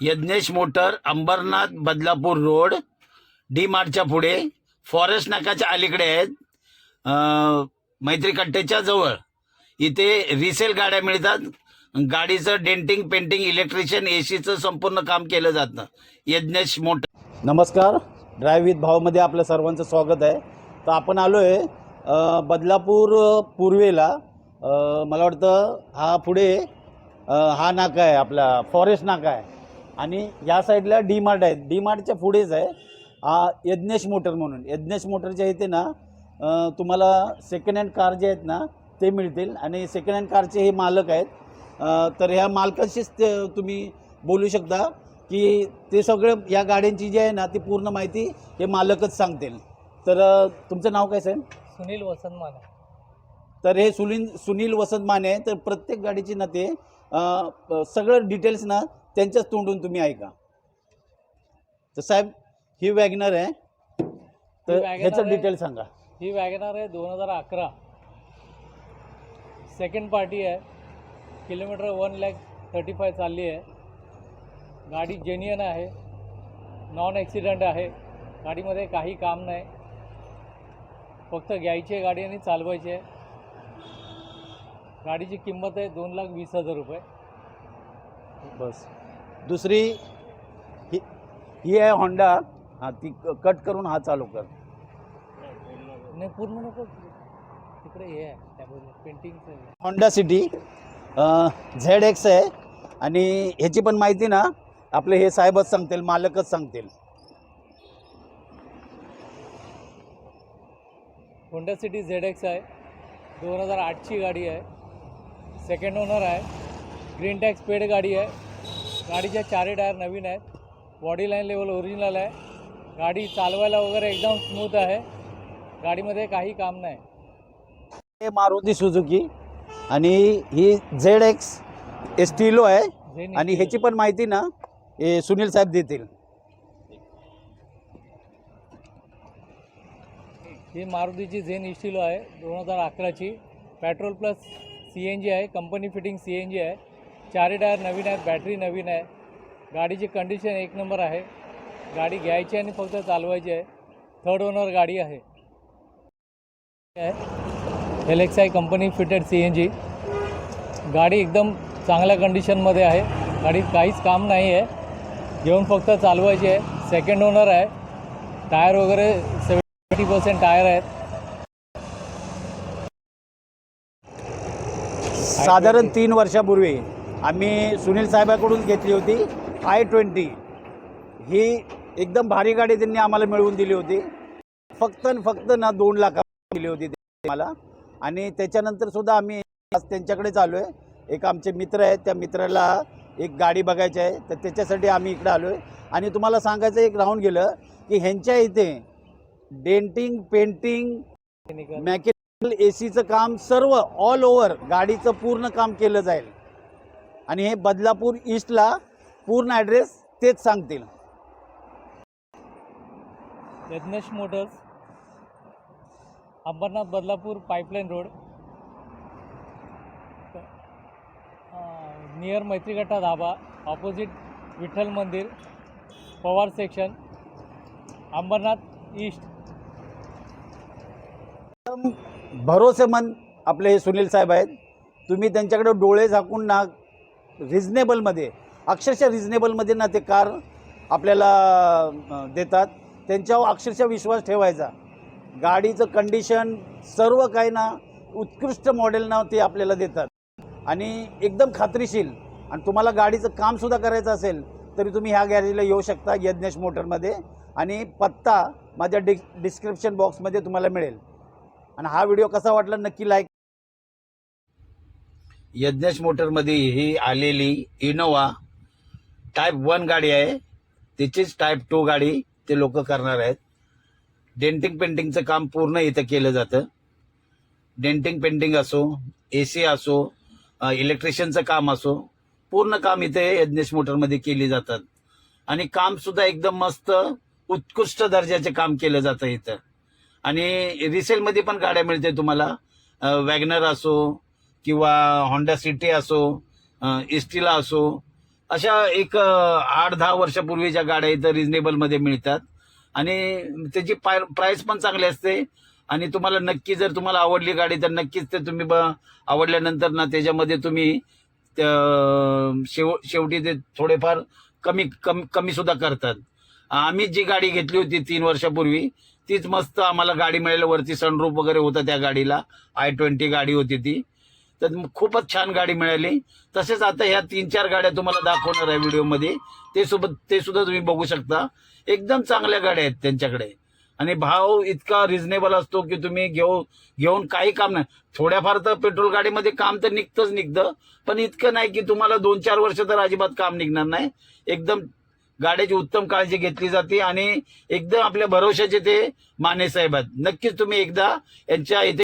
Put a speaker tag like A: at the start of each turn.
A: Yagnesh motor Ambernath Badlapur road D मार्टच्या पुढे forest नाकाच्या अलीकडे आहेत मैत्री कट्टेच्या जवळ. इथे रिसेल गाड्या मिळतात. गाडीचं डेंटिंग पेंटिंग इलेक्ट्रिशियन एसीचं संपूर्ण काम केलं जातं. यज्ञेश मोटर. नमस्कार. ड्राईव्ह विथ भावमध्ये आपलं सर्वांचं स्वागत आहे. तर आपण आलो आहे बदलापूर पूर्वेला. मला वाटतं हा पुढे हा नाका आहे आपला फॉरेस्ट नाका आहे. आणि या साईडला डी मार्ट आहे डी मार्टच्या पुढेच आहे हा यज्ञेश मोटर म्हणून. यज्ञेश मोटरच्या इथे ना तुम्हाला सेकंड हँड कार जे आहेत ना ते मिळतील. आणि सेकंड हँड कारचे हे मालक आहेत. तर ह्या मालकाशीच ते तुम्ही बोलू शकता की ते सगळं या गाड्यांची जी आहे ना ती पूर्ण माहिती हे मालकच सांगतील. तर तुमचं नाव काय साहेब?
B: सुनील वसंत माने
A: तर हे सुनील सुनील वसंत माने आहे. तर प्रत्येक गाडीची ना ते सगळं डिटेल्स ना त्यांच्याच तोंडून तुम्ही ऐका. तर साहेब ही वॅगनर आहे. तर ह्याचं. डिटेल सांगा.
B: ही वॅगनार आहे दोन हजार अकरा. सेकंड पार्टी आहे. Kilometre one lakh thirty five चालली आहे. गाडी जेन्युअन आहे. नॉन ॲक्सिडेंट आहे. गाडीमध्ये काही काम नाही. फक्त घ्यायची आहे गाडी आणि चालवायची आहे. गाडीची किंमत आहे दोन लाख वीस हजार रुपये.
A: बस. दुसरी ही ही आहे होंडा हां ती क- कट करून हा चालू कर.
B: नाही पूर्ण नको. तिकडे हे आहे पेंटिंगचं आहे.
A: होंडा सिटी झेड एक्स आहे आणि ह्याची पण माहिती ना आपले हे साहेबच सांगतील मालकच सांगतील.
B: होंडा सिटी झेड एक्स आहे. दोन हजार आठची गाडी आहे. सेकंड ओनर आहे. ग्रीन टॅक्स पेड गाडी आहे. गाडीच्या चारही टायर नवीन आहेत. बॉडी लाईन लेवल ओरिजिनल आहे. गाडी चालवायला वगैरे एकदम स्मूथ आहे. गाडीमध्ये काही काम नाही.
A: हे मारुती सुझुकी आणि ही झेड एक्स एस्टिलो आहे.
B: झेन
A: आणि ह्याची पण माहिती ना हे सुनील साहेब देतील.
B: ही मारुतीची झेन इस्टिलो आहे दोन हजार अकराची. Petrol plus C N G आहे company fitting C N G आहे. चारी टायर नवीन आहेत बॅटरी नवीन आहे. गाडीची कंडिशन एक नंबर आहे. गाडी घ्यायची आणि फक्त चालवायची आहे. थर्ड ओनर गाडी आहे. एल आहे company fitted C N G गाडी एकदम चांगल्या कंडिशनमध्ये आहे. गाडीत काहीच काम नाही आहे. घेऊन फक्त चालवायची आहे. सेकंड ओनर आहे. टायर वगैरे सेवन्टी पर्सेंट टायर आहेत.
A: साधारण तीन वर्षापूर्वी आम्ही सुनील साहेबाकडून घेतली होती आय ट्वेंटी. ही एकदम भारी गाडी त्यांनी आम्हाला मिळवून दिली होती. फक्त आणि फक्त ना दोन लाख दिली होती मला आणि त्याच्यानंतर सुद्धा आम्ही आज त्यांच्याकडेच आलो आहे एक आमचे मित्र आहेत त्या मित्राला एक गाडी बघायची आहे तर त्याच्यासाठी आम्ही इकडे आलो आहे आणि तुम्हाला सांगायचं एक राहून गेलं की ह्यांच्या इथे डेंटिंग पेंटिंग मॅकॅनिकल ए सीचं काम सर्व ऑल ओव्हर गाडीचं पूर्ण काम केलं जाईल. आणि हे बदलापूर ईस्टला पूर्ण ॲड्रेस तेच सांगतील.
B: Yagnesh motors Ambernath Badlapur pipeline road near मैत्रीगट्टा dhaba opposite Vitthal मंदिर पवार सेक्शन अंबरनाथ ईस्ट
A: भरोसेमंद आपले हे सुनील साहेब आहेत. तुम्ही त्यांच्याकडे डोळे झाकून ना रिजनेबलमध्ये अक्षरशः रिजनेबलमध्ये ना ते कार आपल्याला देतात. त्यांच्यावर अक्षरशः विश्वास ठेवायचा. गाडीचं कंडिशन सर्व काही ना उत्कृष्ट मॉडेल ना ते आपल्याला देतात. आणि एकदम खात्रीशील. आणि तुम्हाला गाडीचं कामसुद्धा करायचं असेल तरी तुम्ही ह्या गॅरेजला येऊ शकता यज्ञेश मोटरमध्ये आणि पत्ता माझ्या डि डिस्क्रिप्शन बॉक्समध्ये तुम्हाला मिळेल. आणि हा व्हिडिओ कसा वाटला नक्की लाईक यज्ञेश मोटरमध्ये ही आलेली इनोवा टाईप वन गाडी आहे. तिचीच टाईप टू गाडी ते लोक करणार आहेत. डेंटिंग पेंटिंगचं काम पूर्ण इथं केलं जातं. डेंटिंग पेंटिंग असो ए सी असो इलेक्ट्रिशियनचं काम असो पूर्ण काम इथे यज्ञेश मोटरमध्ये केली जातात. आणि कामसुद्धा एकदम मस्त उत्कृष्ट दर्जाचे काम केलं जातं इथं. आणि रिसेलमध्ये पण गाड्या मिळते तुम्हाला. वॅगनर असो किंवा होंडा सिटी असो इस्टिला असो अशा एक आठ दहा वर्षापूर्वीच्या गाड्या इथं रिझनेबलमध्ये मिळतात. आणि त्याची पाय प्राईस पण चांगली असते. आणि तुम्हाला नक्की जर तुम्हाला आवडली गाडी तर नक्कीच ते तुम्ही ब- आवडल्यानंतर ना त्याच्यामध्ये तुम्ही त्या- शेव शेवटी ते थोडेफार कमी कमी कमीसुद्धा करतात. आम्ही जी गाडी घेतली होती तीन वर्षापूर्वी तीच मस्त आम्हाला गाडी मिळेल. वरती सनरूफ वगैरे होतं त्या गाडीला. आय ट्वेंटी गाडी होती ती. तर मग खूपच छान गाडी मिळाली. तसेच आता ह्या तीन चार गाड्या तुम्हाला दाखवणार आहे व्हिडिओमध्ये. ते सोबत ते सुद्धा तुम्ही बघू शकता. एकदम चांगल्या गाड्या आहेत त्यांच्याकडे. आणि भाव इतका रिझनेबल असतो की तुम्ही घेऊ घेऊन काही काम नाही. थोड्याफार तर पेट्रोल गाडीमध्ये काम तर निघतंच निघतं. पण इतकं नाही की तुम्हाला दोन चार वर्ष तर अजिबात काम निघणार नाही. एकदम गाड्याची उत्तम काळजी घेतली जाते आणि एकदम आपल्या भरोशाचे ते माने साहेब आहेत. नक्कीच तुम्ही एकदा यांच्या इथे